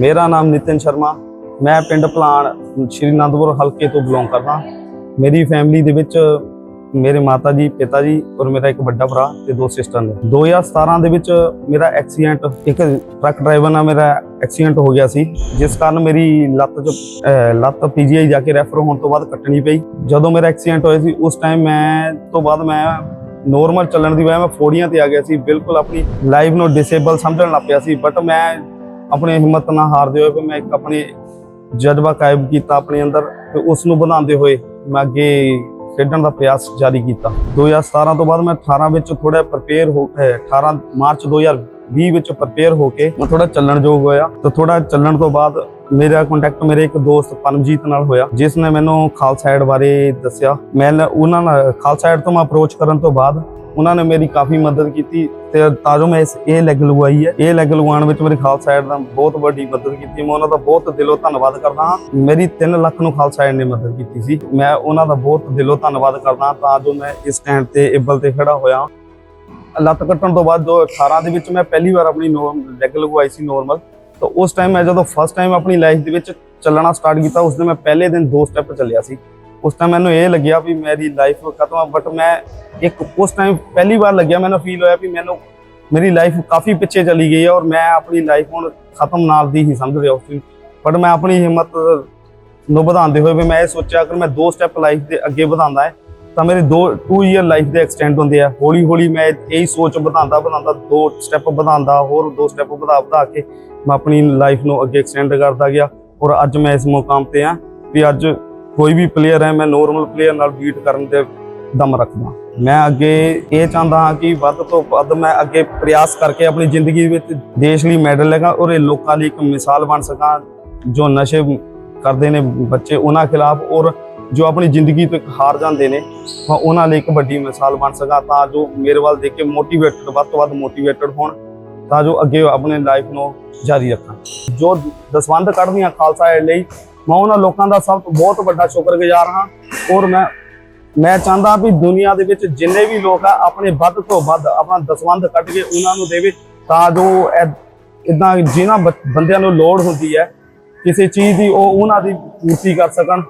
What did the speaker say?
ਮੇਰਾ ਨਾਮ ਨਿਤਿਨ ਸ਼ਰਮਾ। ਮੈਂ ਪਿੰਡ ਭਲਾਣ ਸ਼੍ਰੀ ਅਨੰਦਪੁਰ ਹਲਕੇ ਤੋਂ ਬਿਲੋਂਗ ਕਰਦਾ। ਮੇਰੀ ਫੈਮਿਲੀ ਦੇ ਵਿੱਚ ਮੇਰੇ ਮਾਤਾ ਜੀ ਪਿਤਾ ਜੀ ਔਰ ਮੇਰਾ ਇੱਕ ਵੱਡਾ ਭਰਾ ਤੇ ਦੋ ਸਿਸਟਰ ਨੇ। 2017 ਦੇ ਵਿੱਚ ਮੇਰਾ ਐਕਸੀਡੈਂਟ ਇੱਕ ਟਰੱਕ ਡਰਾਈਵਰ ਨਾਲ ਮੇਰਾ ਐਕਸੀਡੈਂਟ ਹੋ ਗਿਆ ਸੀ। ਜਿਸ ਕਾਰਨ ਮੇਰੀ ਲੱਤ 'ਚ ਅਹ, ਲੱਤ ਪੀਜੀਆਈ ਜਾ ਕੇ ਰੈਫਰ ਹੋਣ ਤੋਂ ਬਾਅਦ ਕੱਟਣੀ ਪਈ। ਜਦੋਂ ਮੇਰਾ ਐਕਸੀਡੈਂਟ ਹੋਇਆ ਸੀ ਉਸ ਟਾਈਮ ਮੈਂ ਤੋਂ ਬਾਅਦ ਮੈਂ ਨੋਰਮਲ ਚੱਲਣ ਦੀ ਵਜ੍ਹਾ ਮੈਂ ਫੋੜੀਆਂ ਤੇ ਆ ਗਿਆ ਸੀ। ਬਿਲਕੁਲ ਆਪਣੀ ਲਾਈਫ ਨੂੰ ਡਿਸੇਬਲ ਸਮਝਣ ਲੱਗ ਪਿਆ ਸੀ। ਬਟ ਮੈਂ ਆਪਣੀ ਹਿੰਮਤ ਨਾ ਹਾਰਦੇ ਹੋਏ ਕਿ ਮੈਂ ਇੱਕ ਆਪਣੇ ਜਜ਼ਬਾ ਕਾਇਮ ਕੀਤਾ ਆਪਣੇ ਅੰਦਰ ਤੇ ਉਸ ਨੂੰ ਵਧਾਉਂਦੇ ਹੋਏ ਮੈਂ ਅੱਗੇ ਖੇਡਣ ਦਾ ਪ੍ਰਯਾਸ ਜਾਰੀ ਕੀਤਾ। 2017 ਤੋਂ ਬਾਅਦ ਮੈਂ 18 ਵਿੱਚ ਥੋੜਾ ਪ੍ਰਪੇਅਰ ਹੋ, ਅਹ 18 ਮਾਰਚ 2020 ਵਿੱਚ ਪ੍ਰਪੇਅਰ ਹੋ ਕੇ ਮੈਂ ਥੋੜਾ ਚੱਲਣ ਯੋਗ ਹੋਇਆ। ਤੇ ਥੋੜਾ ਚੱਲਣ ਤੋਂ ਬਾਅਦ ਮੇਰਾ ਕੰਟੈਕਟ ਮੇਰੇ ਇੱਕ ਦੋਸਤ ਪਰਮਜੀਤ ਨਾਲ ਹੋਇਆ, ਜਿਸ ਨੇ ਮੈਨੂੰ ਖਾਲਸਾ ਏਡ ਬਾਰੇ ਦੱਸਿਆ। ਮੈਂ ਉਹਨਾਂ ਨਾਲ, ਖਾਲਸਾ ਏਡ ਤੋਂ ਮੈਂ ਅਪਰੋਚ ਕਰਨ ਤੋਂ ਬਾਅਦ ਉਹਨਾਂ ਨੇ ਮੇਰੀ ਕਾਫੀ ਮਦਦ ਕੀਤੀ ਤੇ ਤਾਂ ਜੋ ਮੈਂ ਇਸ, ਇਹ ਲੈਗ ਲਗਵਾਈ ਹੈ। ਇਹ ਲੈਗ ਲਗਵਾਉਣ ਵਿੱਚ ਮੇਰੇ ਖਾਲਸਾ ਐਡ ਦਾ ਬਹੁਤ ਵੱਡੀ ਮਦਦ ਕੀਤੀ। ਮੈਂ ਉਹਨਾਂ ਦਾ ਬਹੁਤ ਦਿਲੋਂ ਧੰਨਵਾਦ ਕਰਦਾ ਹਾਂ। ਮੇਰੀ 3 ਲੱਖ ਨੂੰ ਖਾਲਸਾ ਐਡ ਨੇ ਮਦਦ ਕੀਤੀ ਸੀ। ਮੈਂ ਉਹਨਾਂ ਦਾ ਬਹੁਤ ਦਿਲੋਂ ਧੰਨਵਾਦ ਕਰਦਾ ਹਾਂ, ਤਾਂ ਜੋ ਮੈਂ ਇਸ ਸਟੈਂਡ ਤੇ ਇਬਲ ਤੇ ਖੜਾ ਹੋਇਆ। ਲੱਤ ਕੱਟਣ ਤੋਂ ਬਾਅਦ ਜੋ 18 ਦੇ ਵਿੱਚ ਮੈਂ ਪਹਿਲੀ ਵਾਰ ਆਪਣੀ ਲੈਗ ਲਗਵਾਈ ਸੀ ਨੋਰਮਲ ਤਾਂ ਉਸ ਟਾਈਮ ਮੈਂ ਜਦੋਂ ਫਸਟ ਟਾਈਮ ਆਪਣੀ ਲਾਈਫ ਦੇ ਵਿੱਚ ਚੱਲਣਾ ਸਟਾਰਟ ਕੀਤਾ, ਉਸ ਦਿਨ ਮੈਂ ਪਹਿਲੇ ਦਿਨ ਦੋ ਸਟੈਪ ਚੱਲਿਆ ਸੀ। ਉਸ ਟਾਈਮ ਮੈਨੂੰ ਇਹ ਲੱਗਿਆ ਵੀ ਮੇਰੀ ਲਾਈਫ ਖਤਮ ਆ ਬਟ ਮੈਂ ਇੱਕ ਉਸ ਟਾਈਮ ਪਹਿਲੀ ਵਾਰ ਲੱਗਿਆ, ਮੈਨੂੰ ਫੀਲ ਹੋਇਆ ਵੀ ਮੈਨੂੰ ਮੇਰੀ ਲਾਈਫ ਕਾਫੀ ਪਿੱਛੇ ਚਲੀ ਗਈ ਹੈ ਔਰ ਮੈਂ ਆਪਣੀ ਲਾਈਫ ਹੁਣ ਖਤਮ ਨਾਲ ਦੀ ਹੀ ਸਮਝ ਰਿਹਾ ਉਸ ਦਿਨ ਬਟ ਮੈਂ ਆਪਣੀ ਹਿੰਮਤ ਨੂੰ ਵਧਾਉਂਦੇ ਹੋਏ ਵੀ ਮੈਂ ਇਹ ਸੋਚਿਆ ਅਗਰ ਮੈਂ ਦੋ ਸਟੈਪ ਲਾਈਫ ਦੇ ਅੱਗੇ ਵਧਾਉਂਦਾ ਹੈ ਤਾਂ ਮੇਰੇ ਦੋ 2 ਇਅਰ ਲਾਈਫ ਦੇ ਐਕਸਟੈਂਡ ਹੁੰਦੇ ਆ। ਹੌਲੀ ਹੌਲੀ ਮੈਂ ਇਹੀ ਸੋਚ ਵਧਾਉਂਦਾ ਵਧਾਉਂਦਾ, ਦੋ ਸਟੈਪ ਵਧਾਉਂਦਾ, ਹੋਰ ਦੋ ਸਟੈਪ ਵਧਾ ਵਧਾ ਕੇ ਮੈਂ ਆਪਣੀ ਲਾਈਫ ਨੂੰ ਅੱਗੇ ਐਕਸਟੈਂਡ ਕਰਦਾ ਗਿਆ। ਔਰ ਅੱਜ ਮੈਂ ਇਸ ਮੁਕਾਮ ਤੇ ਆ ਵੀ ਅੱਜ ਕੋਈ ਵੀ ਪਲੇਅਰ ਹੈ, ਮੈਂ ਨੋਰਮਲ ਪਲੇਅਰ ਨਾਲ ਬੀਟ ਕਰਨ ਦੇ ਦਮ ਰੱਖਦਾ। ਮੈਂ ਅੱਗੇ ਇਹ ਚਾਹੁੰਦਾ ਹਾਂ ਕਿ ਵੱਧ ਤੋਂ ਵੱਧ ਮੈਂ ਅੱਗੇ ਪ੍ਰਯਾਸ ਕਰਕੇ ਆਪਣੀ ਜ਼ਿੰਦਗੀ ਵਿੱਚ ਦੇਸ਼ ਲਈ ਮੈਡਲ ਲੈਗਾ ਔਰ ਇਹ ਲੋਕਾਂ ਲਈ ਇੱਕ ਮਿਸਾਲ ਬਣ ਸਕਾਂ ਜੋ ਨਸ਼ੇ ਕਰਦੇ ਨੇ ਬੱਚੇ ਉਹਨਾਂ ਖਿਲਾਫ ਔਰ ਜੋ ਆਪਣੀ ਜ਼ਿੰਦਗੀ ਤੋਂ ਹਾਰ ਜਾਂਦੇ ਨੇ ਮੈਂ ਉਹਨਾਂ ਲਈ ਇੱਕ ਵੱਡੀ ਮਿਸਾਲ ਬਣ ਸਕਾਂ ਤਾਂ ਜੋ ਮੇਰੇ ਵੱਲ ਦੇਖ ਕੇ ਮੋਟੀਵੇਟਡ ਵੱਧ ਤੋਂ ਵੱਧ ਮੋਟੀਵੇਟਡ ਹੋਣ, ਤਾਂ ਜੋ ਅੱਗੇ ਆਪਣੇ ਲਾਈਫ ਨੂੰ ਜਾਰੀ ਰੱਖਣ ਜੋ ਦਸਵੰਧ ਕੱਢਦੀਆਂ ਖਾਲਸਾ ਏਡ ਲਈ, ਮੈਂ ਉਹਨਾਂ ਲੋਕਾਂ ਦਾ ਸਭ ਤੋਂ ਬਹੁਤ ਵੱਡਾ ਸ਼ੁਕਰਗੁਜ਼ਾਰ ਹਾਂ ਔਰ ਮੈਂ ਮੈਂ ਚਾਹੁੰਦਾ ਵੀ ਦੁਨੀਆ ਦੇ ਵਿੱਚ ਜਿੰਨੇ ਵੀ ਲੋਕ ਆ, ਆਪਣੇ ਵੱਧ ਤੋਂ ਵੱਧ, ਆਪਣਾ ਦਸਵੰਧ ਕੱਢ ਕੇ ਉਹਨਾਂ ਨੂੰ ਦੇਵੇ ਤਾਂ ਜੋ ਇਦਾਂ ਜਿਨ੍ਹਾਂ ਬ- ਬੰਦਿਆਂ ਨੂੰ ਲੋੜ ਹੁੰਦੀ ਹੈ, ਕਿਸੇ ਚੀਜ਼ ਦੀ ਉਹ ਉਹਨਾਂ ਦੀ ਪੂਰਤੀ ਕਰ ਸਕਣ।